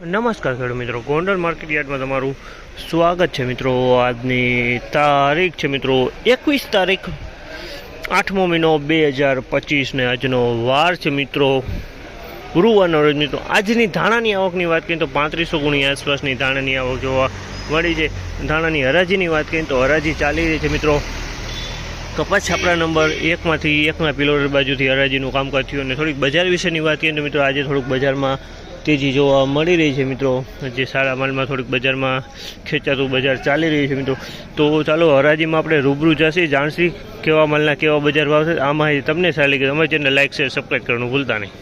નમસ્કાર ખેડૂત મિત્રો. ગોંડલ માર્કેટ યાર્ડમાં તમારું સ્વાગત છે મિત્રો. આજની તારીખ છે મિત્રો એકવીસ તારીખ, આઠમો મહિનો બે હજાર પચીસને આજનો વાર છે મિત્રો. ગુરુવારનો રોજ મિત્રો, આજની ધાણાની આવકની વાત કરીએ તો પાંત્રીસો ગુણી આસપાસની ધાણાની આવક જોવા મળી છે. ધાણાની હરાજીની વાત કરીએ તો હરાજી ચાલી રહી છે મિત્રો. કપાસ છાપરા નંબર એકમાંથી એકના પિલોર બાજુથી હરાજીનું કામકાજ થયું અને થોડીક બજાર વિશેની વાત કરીએ તો મિત્રો, આજે થોડુંક બજારમાં તેજી જોવા મળી રહી છે મિત્રો. જે સારા માલમાં થોડીક બજારમાં ખેંચાતું બજાર ચાલી રહ્યું છે મિત્રો. તો ચાલો, હરાજીમાં આપણે રૂબરૂ જશે. જાણશી કેવા માલના કેવા બજાર ભાવ છે. આ માહિતી તમને સારી લાગી અમારી ચેનલ લાઈક, શેર સબસ્ક્રાઈબ કરવાનું ભૂલતા નહીં.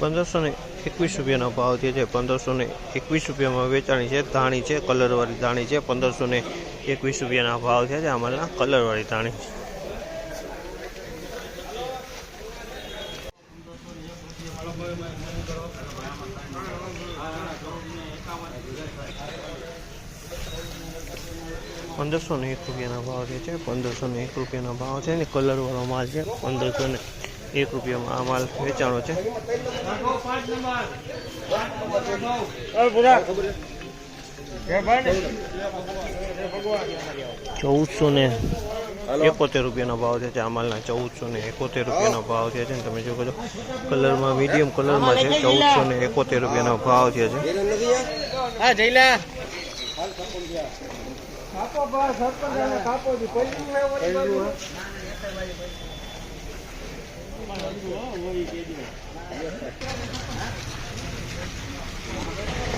પંદરસો ને એકવીસ રૂપિયાનો ભાવ થયો છે. પંદરસો ને એકવીસ રૂપિયામાં વેચાણી છે. ધાણી છે, કલરવાળી ધાણી છે. પંદરસો ને એકવીસ રૂપિયાના ભાવ થયા છે. અમારા કલરવાળી ધાણી પંદરસો ને એક રૂપિયાના ભાવ છે. પંદરસો ને એક રૂપિયાના ભાવ છે. ને કલરવાળો માલ છે. પંદરસો ને એક રૂપિયામાં આ માલ વેચાણો છે. ચૌદસો ને એકોતેર રૂપિયાનો ભાવ છે આ માલના ચૌદસો ને એકોતેર રૂપિયાનો ભાવ છે ને તમે જો કહો કલરમાં મીડિયમ કલરમાં છે ચૌદસો ને એકોતેર રૂપિયાનો ભાવ છે. હા જઈલા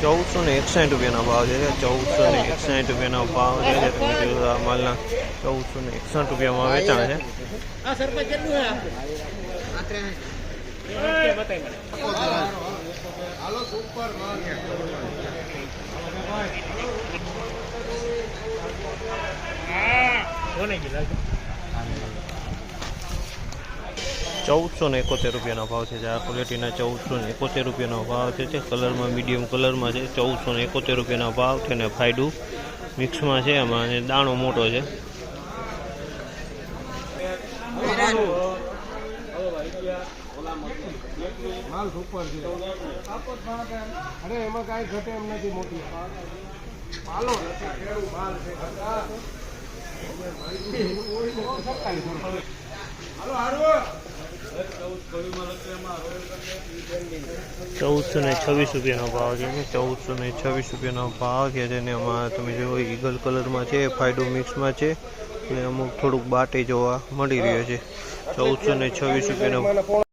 ચૌદસો ને એકસાઠ રૂપિયાનો ભાવ છે ચૌદસો ને એકસાઠ રૂપિયાનો ભાવ છે તમે જોયું આ માલના ચૌદસો ને એકસાઠ રૂપિયામાં વેચાણ છે. હા સરપંચ કેટલું હે આપણે ચૌદસો ને એકોતેર રૂપિયાનો ભાવ છે જે આ ક્વોલિટીના ચૌદસો ને એકોતેર રૂપિયાનો ભાવ છે તે કલરમાં, મીડિયમ કલરમાં છે. ચૌદસો ને એકોતેર રૂપિયાનો ભાવ છે ને ફાયડું મિક્સમાં છે, એમાં અને દાણો મોટો છે. હાલો, હારું. ચૌદસો ને છવ્વીસ રૂપિયાનો ભાવ છે ચૌદસો ને છવ્વીસ રૂપિયાનો ભાવ છે. જેને એમાં તમે જો ઈગલ કલરમાં છે ફાયડો મિક્સમાં છે. અને અમુક થોડુંક બાટે જોવા મળી રહ્યો છે. ચૌદસો ને છવ્વીસ રૂપિયાનો